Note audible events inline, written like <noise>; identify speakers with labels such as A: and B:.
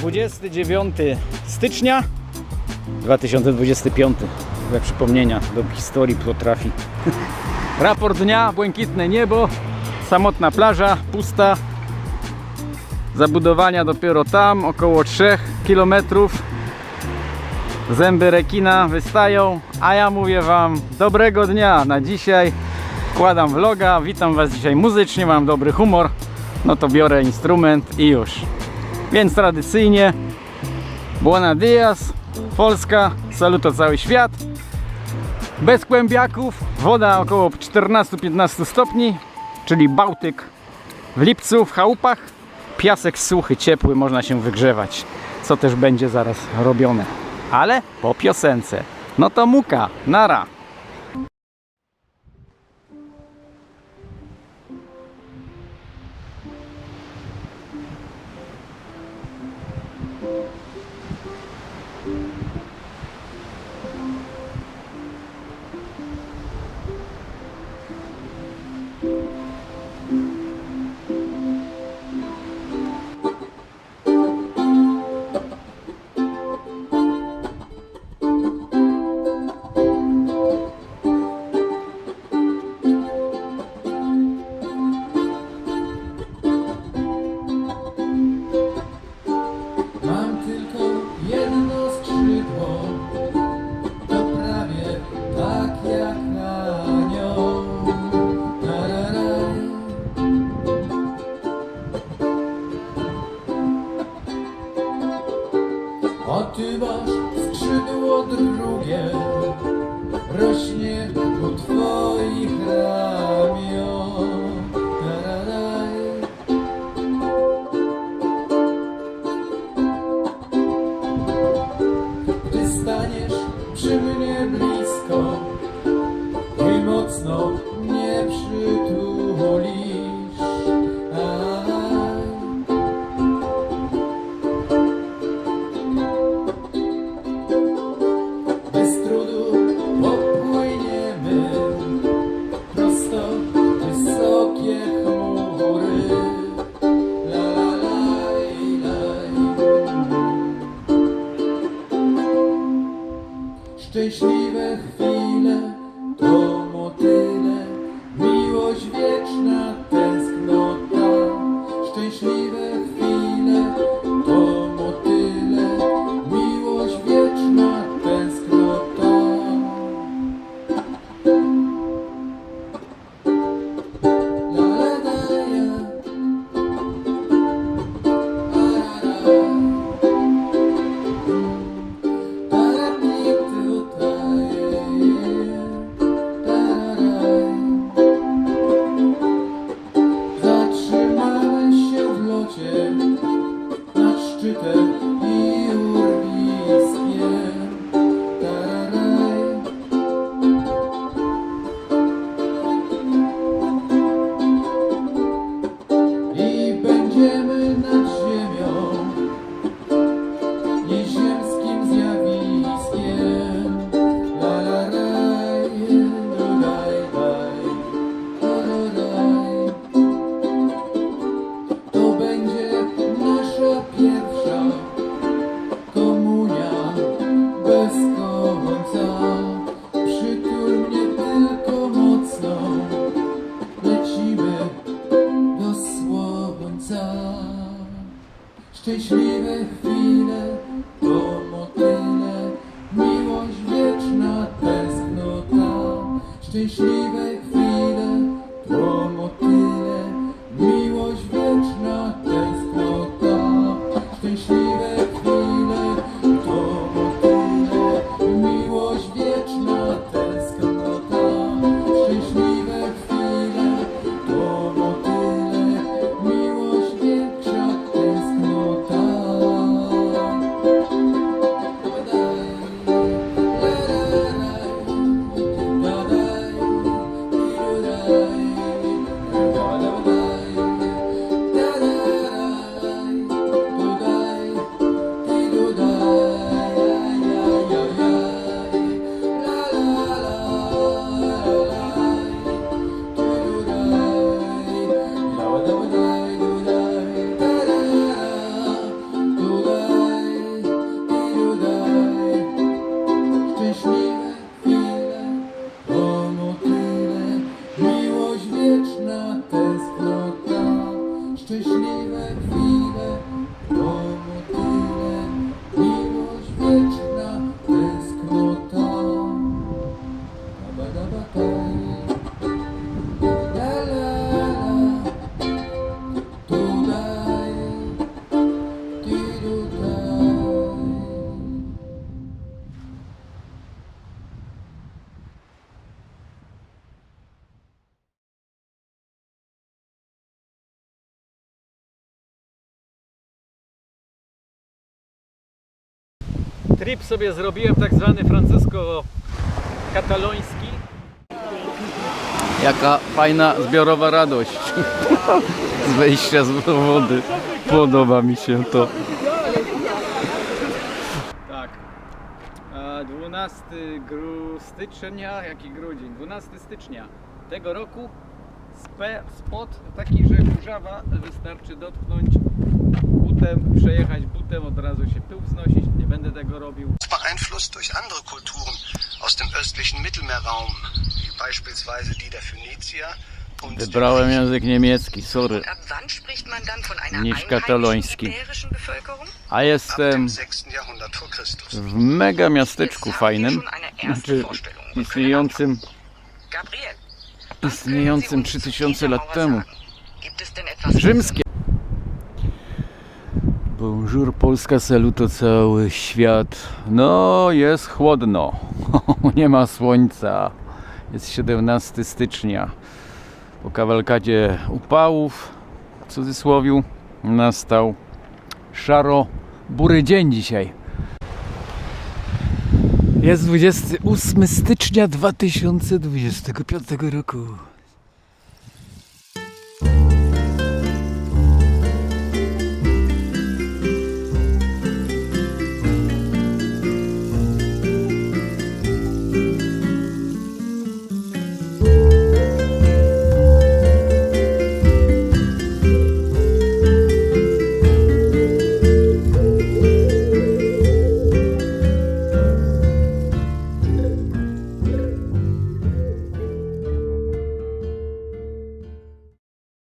A: 29 stycznia 2025. We przypomnienia do historii potrafi. <laughs> Raport dnia, błękitne niebo, samotna plaża, pusta. Zabudowania dopiero tam, około 3 km. Zęby rekina wystają, a ja mówię Wam dobrego dnia na dzisiaj. Wkładam vloga, witam Was dzisiaj muzycznie, mam dobry humor. No to biorę instrument i już. Więc tradycyjnie Buona Dias, Polska, saluto cały świat. Bez kłębiaków, woda około 14-15 stopni, czyli Bałtyk w lipcu w chałupach. Piasek suchy, ciepły, można się wygrzewać, co też będzie zaraz robione. Ale po piosence. No to muka, nara.
B: A ty masz skrzydło drugie, rośnie u twoich ramion. Szczęśliwe Szczęśliwe chwile to motyle, miłość wieczna, tęsknota. Szczęśliwe Szczęśliwe chwile Trip sobie zrobiłem tak zwany francusko-kataloński. Jaka fajna zbiorowa radość <laughs> z wejścia z wody. Podoba mi się to. Tak. A 12 gru stycznia, jaki grudzień? 12 stycznia tego roku spe, spot taki, że kurzawa wystarczy dotknąć butem, przejechać butem, od razu się pył wznosić. Nie będę tego robił.
C: beeinflusst durch andere Kulturen aus dem östlichen Mittelmeerraum, wie beispielsweise die der Phönizier und der
B: Wybrałem język niemiecki, sorry.
A: Einheimischen
B: kataloński. A jestem
C: 6. Jahrhundert vor Christus.
B: w mega miasteczku fajnym, znaczy istniejącym, istniejącym
A: können Sie uns zu
B: 3000
A: dieser
B: lat temu. Rzymskie. Bonjour Polska, saluto cały świat. No, jest chłodno. <laughs> Nie ma słońca. Jest 17 stycznia. Po kawalkadzie upałów, w cudzysłowiu, nastał szaro-bury dzień dzisiaj. Jest 28 stycznia 2025 roku.